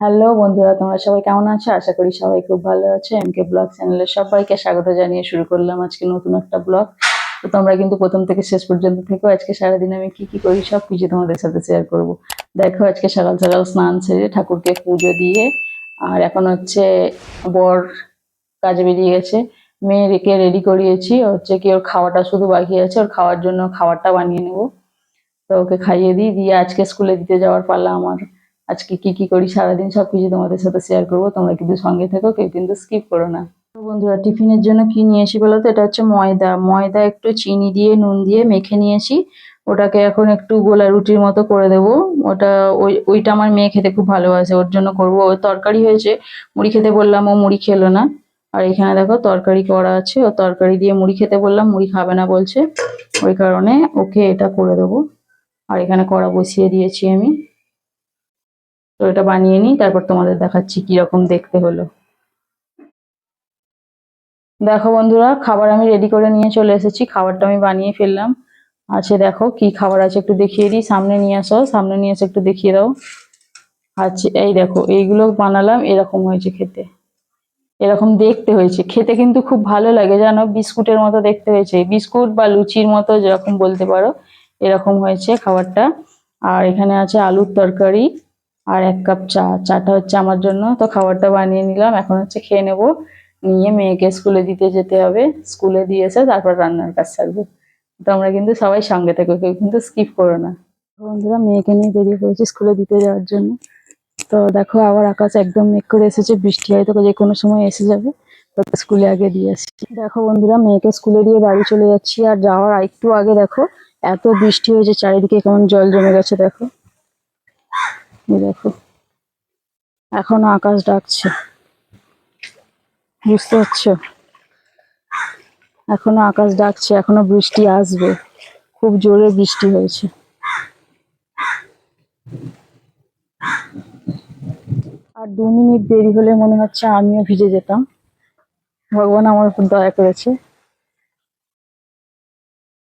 Hello বন্ধুরা, তোমরা সবাই কেমন আছো? আশা করি সবাই খুব ভালো আছো। এমকে ব্লগ চ্যানেলে সবাইকে স্বাগত জানিয়ে শুরু করলাম আজকে নতুন একটা ব্লগ তো তোমরা কিন্তু প্রথম থেকে শেষ পর্যন্ত থেকো। আজকে সারাদিন আমি কি কি করি সব কিছু তোমাদের সাথে শেয়ার করব। দেখো, আজকে সকাল সকাল স্নান সেরে ঠাকুরকে পুজো দিয়ে, আর এখন হচ্ছে বর কাজে বেরিয়ে গেছে। মেয়েকে রেডি করিয়েছি। হচ্ছে কি, ওর খাওয়াটা শুধু বাকি আছে। ওর খাওয়ার জন্য খাবারটা বানিয়ে নেব। তো ওকে খাইয়ে দিই। দিয়ে আজকে স্কুলে দিতে যাওয়ার পালা আমার। আজকে কি কি করি সারাদিন সবকিছু তোমাদের সাথে শেয়ার করব, তোমরা কিন্তু সঙ্গে থেকো, কেউ কিন্তু স্কিপ করো না। তো বন্ধুরা, টিফিনের জন্য কি নিয়েছি বলো তো? এটা হচ্ছে ময়দা। ময়দা একটু চিনি দিয়ে, নুন দিয়ে মেখে নিয়েছি ওটাকে এখন একটু গোলা রুটির মতো করে দেবো। ওটা ওই, ওইটা আমার মেয়ে খেতে খুব ভালোবাসে, ওর জন্য করব। ওর তরকারি হয়েছে, মুড়ি খেতে বললাম ও মুড়ি খেলো না। আর এখানে দেখো তরকারি করা আছে, ও তরকারি দিয়ে মুড়ি খেতে বললাম, মুড়ি খাবে না বলছে। ওই কারণে ওকে এটা করে দেবো। আর এখানে কড়া বসিয়ে দিয়েছি আমি। তো এটা বানিয়ে নিই, তারপর তোমাদের দেখাচ্ছি কীরকম দেখতে হলো। দেখো বন্ধুরা, খাবার আমি রেডি করে নিয়ে চলে এসেছি, খাবারটা আমি বানিয়ে ফেললাম। আছে দেখো কি খাবার আছে একটু দেখিয়ে দিই, সামনে নিয়ে আসো, সামনে নিয়ে এসে একটু দেখিয়ে দাও। আচ্ছা এই দেখো, এইগুলো বানালাম, এরকম হয়েছে খেতে। এরকম দেখতে হয়েছে, খেতে কিন্তু খুব ভালো লাগে, জানো? বিস্কুটের মতো দেখতে হয়েছে, বিস্কুট বা লুচির মতো যেরকম বলতে পারো, এরকম হয়েছে খাবারটা। আর এখানে আছে আলুর তরকারি আর এক কাপ চা, চাটা হচ্ছে আমার জন্য। তো খাবারটা বানিয়ে নিলাম। এখন হচ্ছে খেয়ে নেব। নিয়ে মেয়েকে স্কুলে দিতে যেতে হবে। স্কুলে দিয়ে এসে তারপর রান্নার কাজ সারবো তো আমরা কিন্তু সবাই সঙ্গে থাকব কেউ কিন্তু স্কিপ করো না। বন্ধুরা, মেয়েকে নিয়ে বেরিয়ে পড়েছি স্কুলে দিতে যাওয়ার জন্য। তো দেখো, আবার আকাশ একদম মেঘ করে এসেছে। বৃষ্টি হয়তো যে কোনো সময় এসে যাবে। তো স্কুলে আগে দিয়ে আসছি। দেখো বন্ধুরা, মেয়েকে স্কুলে দিয়ে বাড়ি চলে যাচ্ছি। আর যাওয়ার একটু আগে দেখো, এত বৃষ্টি হয়েছে, চারিদিকে কেমন জল জমে গেছে, দেখো। দেখো। এখনও আকাশ ডাকছে। বুঝতে পারছ? এখনও আকাশ ডাকছে, এখনও বৃষ্টি আসবে। খুব জোরে বৃষ্টি হয়েছে। আর দু মিনিট দেরি হলে মনে হচ্ছে আমিও ভিজে যেতাম। ভগবান আমার উপর দয়া করেছে।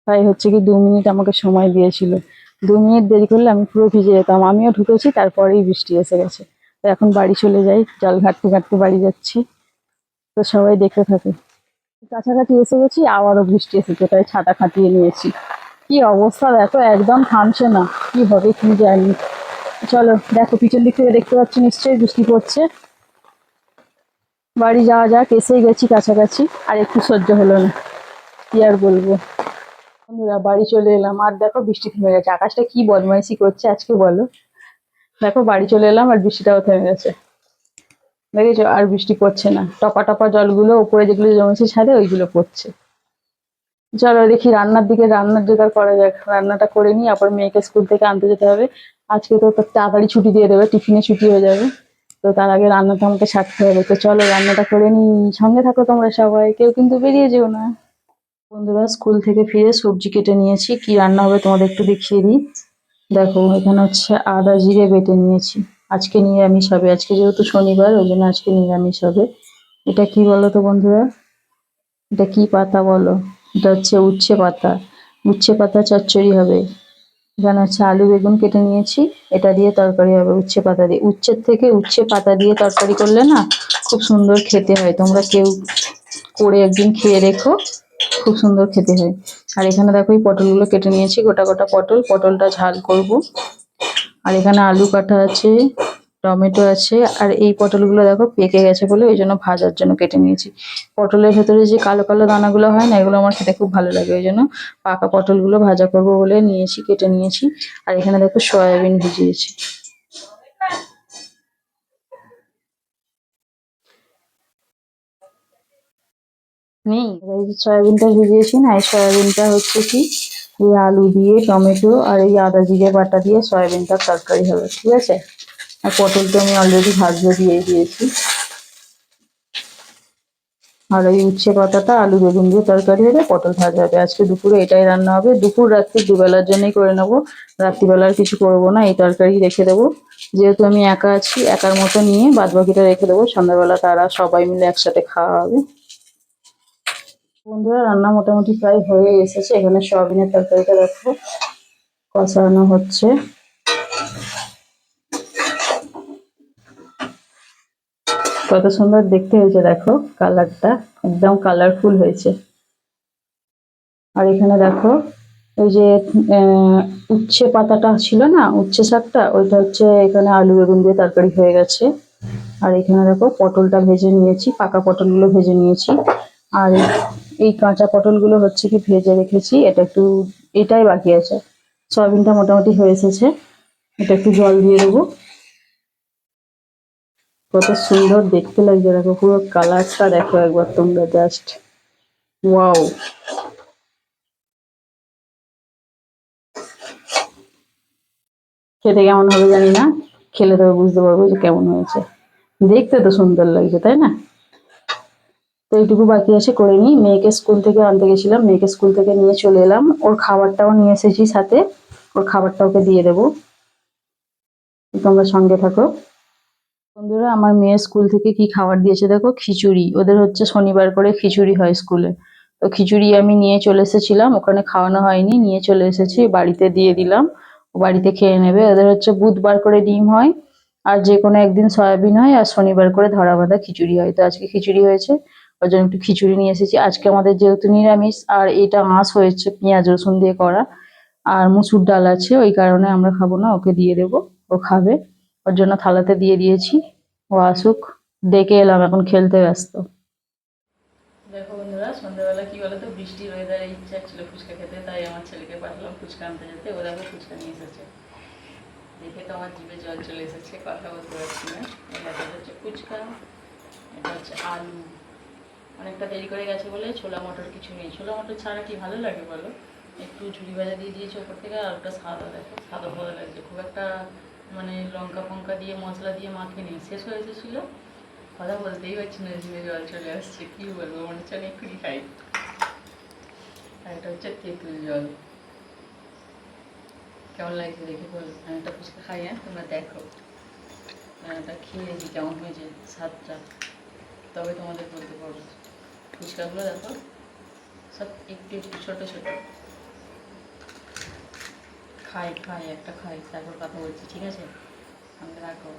তাই হচ্ছে কি, দু মিনিট আমাকে সময় দিয়েছিল। দু মিনিট দেরি করলে আমি পুরো ভিজে যেতাম। আমিও ঢুকেছি, তারপরেই বৃষ্টি এসে গেছে। তো এখন বাড়ি চলে যাই, জল ঘাটতে ঘাটতে বাড়ি যাচ্ছি। তো সবাই দেখতে থাকে কাছাকাছি এসে গেছি, আবারও বৃষ্টি এসেছে, তাই ছাতা খাটিয়ে নিয়েছি। কি অবস্থা দেখো, একদম থামছে না। কি হবে, কি জানি। চলো, দেখো, পিছন দিক থেকে দেখতে পাচ্ছি, নিশ্চয়ই বৃষ্টি পড়ছে। বাড়ি যাওয়া যাক, এসেই গেছি কাছাকাছি, আর একটু সহ্য হলো না। কি আর বলব? বন্ধুরা, বাড়ি চলে এলাম। আর দেখো বৃষ্টি থেমে গেছে। আকাশটা কি বদমাইশি করছে আজকে বলো? দেখো, বাড়ি চলে এলাম আর বৃষ্টিটাও থেমে গেছে। দেখেছ? আর বৃষ্টি পড়ছে না। টপা টপা জলগুলো, উপরে যেগুলো জমেছে ছাদে, ওইগুলো পড়ছে। চলো দেখি, রান্নার দিকে, রান্নার জোগাড় করা যাক। রান্নাটা করে নিই, আবার মেয়েকে স্কুল থেকে আনতে যেতে হবে। আজকে তো তাড়াতাড়ি ছুটি দিয়ে দেবে, টিফিনে ছুটি হয়ে যাবে। তো তার আগে রান্নাটা আমাকে সারতে হবে। তো চলো, রান্নাটা করে নিই। সঙ্গে থাকো তোমরা সবাই। কেউ কিন্তু বেরিয়ে যেও না। বন্ধুরা, স্কুল থেকে ফিরে সবজি কেটে নিয়েছি। কি রান্না হবে তোমাদের একটু দেখিয়ে দিই। দেখো, এখানে হচ্ছে আদা জিরে বেটে নিয়েছি। আজকে নিরামিষ হবে। আজকে যেহেতু শনিবার, ওই জন্য আজকে নিরামিষ হবে। এটা কি বলো তো বন্ধুরা? এটা কি পাতা বলো? এটা হচ্ছে উচ্ছে পাতা। উচ্ছে পাতা চচ্চড়ি হবে। এখানে হচ্ছে আলু বেগুন কেটে নিয়েছি। এটা দিয়ে তরকারি হবে উচ্ছে পাতা দিয়ে। উচ্ছের থেকে উচ্ছে পাতা দিয়ে তরকারি করলে না খুব সুন্দর খেতে হয়। তোমরা কেউ করে একদিন খেয়ে রেখো খুব সুন্দর খেতে হয়। আর এখানে দেখো এই পটলগুলো কেটে নিয়েছি, গোটা গোটা পটল। পটলটা ঝাল করব। আর এখানে আলু কাটা আছে, টমেটো আছে, আর এই পটলগুলো দেখো পেকে গেছে বলে ওই জন্য ভাজার জন্য কেটে নিয়েছি। পটলের ভেতরে যে কালো কালো দানাগুলো হয় না, এগুলো আমার খেতে খুব ভালো লাগে। ওই জন্য পাকা পটলগুলো ভাজা করব বলে নিয়েছি, কেটে নিয়েছি। আর এখানে দেখো সয়াবিন ভিজিয়েছি। নেই। এই সয়াবিনটা ভিজিয়েছি না, এই সয়াবিনটা হচ্ছে কি? এই আলু দিয়ে, টমেটো আর এই আদা জিরে বাটা দিয়ে সয়াবিনটার তরকারি হবে, ঠিক আছে? আর পটল তো আমি অলরেডি ভাজতে দিয়ে দিয়েছি। আর ওই উচ্ছে পাতাটা আলু বেগুন দিয়ে তরকারি হবে, পটল ভাজা হবে। আজকে দুপুরে এটাই রান্না হবে। দুপুর রাত্রি দুবেলার জন্যই করে নেব। রাত্রিবেলার কিছু করব না, এই তরকারি রেখে দেবো। যেহেতু আমি একা আছি, একার মতো নিয়ে বাদ বাকিটা রেখে দেবো। সন্ধ্যাবেলা তারা সবাই মিলে একসাথে খাওয়া হবে। বন্ধুরা, রান্না মোটামুটি প্রায় হয়ে এসেছে। এখানে সয়াবিনের তরকারিটা দেখো, কষানো হচ্ছে। কত সুন্দর দেখতে হয়েছে, দেখো কালারটা। একদম কালারফুল হয়েছে। আর এখানে দেখো ওই যে উচ্ছে পাতাটা ছিল না, উচ্ছে শাকটা, ওইটা হচ্ছে এখানে আলু বেগুন দিয়ে তরকারি হয়ে গেছে। আর এখানে দেখো, পটলটা ভেজে নিয়েছি, পাকা পটলগুলো ভেজে নিয়েছি। আর এই- কাঁচা পটলগুলো হচ্ছে কি ভেজে রেখেছি, এটা একটু, এটাই বাকি আছে। সয়াবিনটা মোটামুটি হয়ে এসেছে। এটা একটু জল দিয়ে দেবো। কত সুন্দর দেখতে লাগছে, দেখো, পুরো কালারটা দেখো একবার তোমরা জাস্ট ওয়াও। খেতে কেমন হবে জানি না, খেলে তবে বুঝতে পারব যে কেমন হয়েছে। দেখতে তো সুন্দর লাগছে, তাই না? তো এইটুকু বাকি আছে, করে নিই। মেয়েকে স্কুল থেকে আনতে গেছিলাম, মেয়েকে স্কুল থেকে নিয়ে চলে এলাম। ওর খাবারটাও নিয়ে এসেছি সাথে। ওর খাবারটা ওকে দিয়ে দেবো। তোমরা সঙ্গে থাকো। বন্ধুরা, আমার মেয়ে স্কুল থেকে কি খাবার দিয়েছে দেখো? খিচুড়ি। ওদের হচ্ছে শনিবার করে খিচুড়ি হয় স্কুলে। তো খিচুড়ি আমি নিয়ে চলে এসেছিলাম। ওখানে খাওয়ানো হয়নি, নিয়ে চলে এসেছি। বাড়িতে দিয়ে দিলাম। ও বাড়িতে খেয়ে নেবে। ওদের হচ্ছে বুধবার করে ডিম হয়। আর যে কোনো একদিন সয়াবিন হয় আর শনিবার করে ধরা বাঁধা খিচুড়ি হয়। তো আজকে খিচুড়ি হয়েছে। ওর জন্য একটু খিচুড়ি নিয়ে এসেছি। আজকে আমাদের যেহেতু নিরামিষ, আর এটা আঁশ হয়েছে পেঁয়াজ, রসুন দিয়ে করা, আর মুসুর ডাল আছে, ওই কারণে আমরা খাব না, ওকে দিয়ে দেবো, ও খাবে। ওর জন্য থালাতে দিয়ে দিয়েছি, ও আসুক ডেকে এলাম, এখন খেলতে ব্যস্ত। দেখো বন্ধুরা, সন্ধ্যাবেলা কি বলতো ওয়েদারে ইচ্ছা ছিল ফুচকা খেতে, তাই আমার ছেলেকে পাঠালাম ফুচকা আনতে যেতে ও দেখো ফুচকা নিয়ে এসেছে। দেখে তো আমার জিভে জল চলে এসেছে, কথা বলতে পারছি না। এটা হচ্ছে ফুচকা, এটা হচ্ছে আলু। অনেকটা দেরি করে গেছে বলে ছোলা মটর কিছু নেই। ছোলা মটর ছাড়া কি ভালো লাগে বলো? একটু ঝুড়ি ভাজা দিয়ে দিয়েছে ওপর থেকে আর ওটা সাদা দেখো, সাদা ভালো লাগছে। খুব একটা মানে লঙ্কা ফঙ্কা দিয়ে, মশলা দিয়ে মাখে নেই। শেষ হয়ে এসেছিল। কথা বলতেই পারছি না জিভে জল চলে আসছে। কি বলব, মনে হচ্ছে অনেক এক্ষুনি খাই। আর এটা হচ্ছে তেঁতুল জল। কেমন লাগছে দেখে বল? আমি একটা ফুচকা খাই হ্যাঁ? তোমরা দেখো। এটা খেয়ে দেখি কেমন হয়েছে স্বাদটা। তবে তোমাদের বলতে পারব। ফুচকাগুলো দেখো। সব একটু একটু ছোটো ছোটো। খাই খাই, একটা খাই। তারপর কথা বলছি, ঠিক আছে? আমাকে রাখো।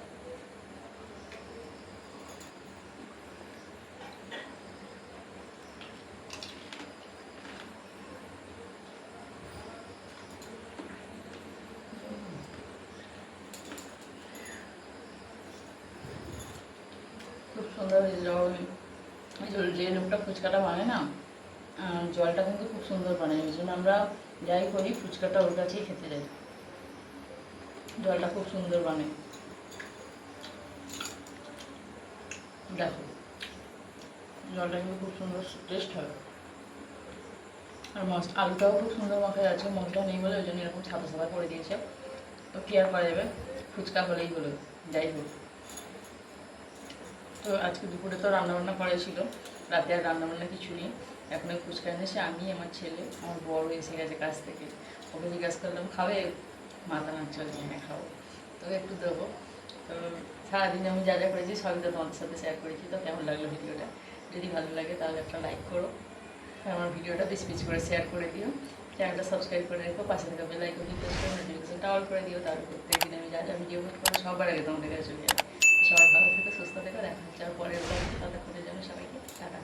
খুব সুন্দর হয়েছে যখন ওই যে লোকটা ফুচকাটা বানায় না জলটা কিন্তু খুব সুন্দর বানায় ওই জন্য আমরা যাই করি, ফুচকাটা ওর কাছেই খেতে যাই। জলটা খুব সুন্দর বানায়। দেখো, জলটা কিন্তু খুব সুন্দর টেস্ট হয় আর মশ আলুটাও খুব সুন্দর মাখায় আছে মশলা নেই বলে ওই জন্য এরকম সাদা সাদা করে দিয়েছে। তো কি আর করা যাবে? ফুচকা হলেই হলো, যাই হোক। তো আজকে দুপুরে তো রান্নাবান্না করা ছিল। রাতে আর রান্নাবান্না কিছু নেই। এখন ওই ফুচকা এনেছে আমি, আমার ছেলে, আমার বড় এসে গেছে কাছ থেকে। ওকে জিজ্ঞাসা করলাম, খাবে? মাথা নাচল হ্যাঁ খাব। তোকে একটু দেবো। তো সারাদিন আমি যা যা করেছি, সবই তো তোমাদের সাথে শেয়ার করেছি। তো কেমন লাগল ভিডিওটা? যদি ভালো লাগে তাহলে একটা লাইক করো। আমার ভিডিওটা বেশি বেশি করে শেয়ার করে দিও। চ্যানেলটা সাবস্ক্রাইব করে রেখো। পাশে থাকা বেল আইকনটি প্রেস করে নোটিফিকেশনটা অল করে দিও। তার প্রত্যেকদিন আমি যা যা ভিডিও পোস্ট করব সবার আগে তোমাদের কাছে চলে যাবে সবাই ভালো থেকে সুস্থ থেকে দেখা হচ্ছে আর পরের বার খুঁজে জন্য সবাইকে টাটা।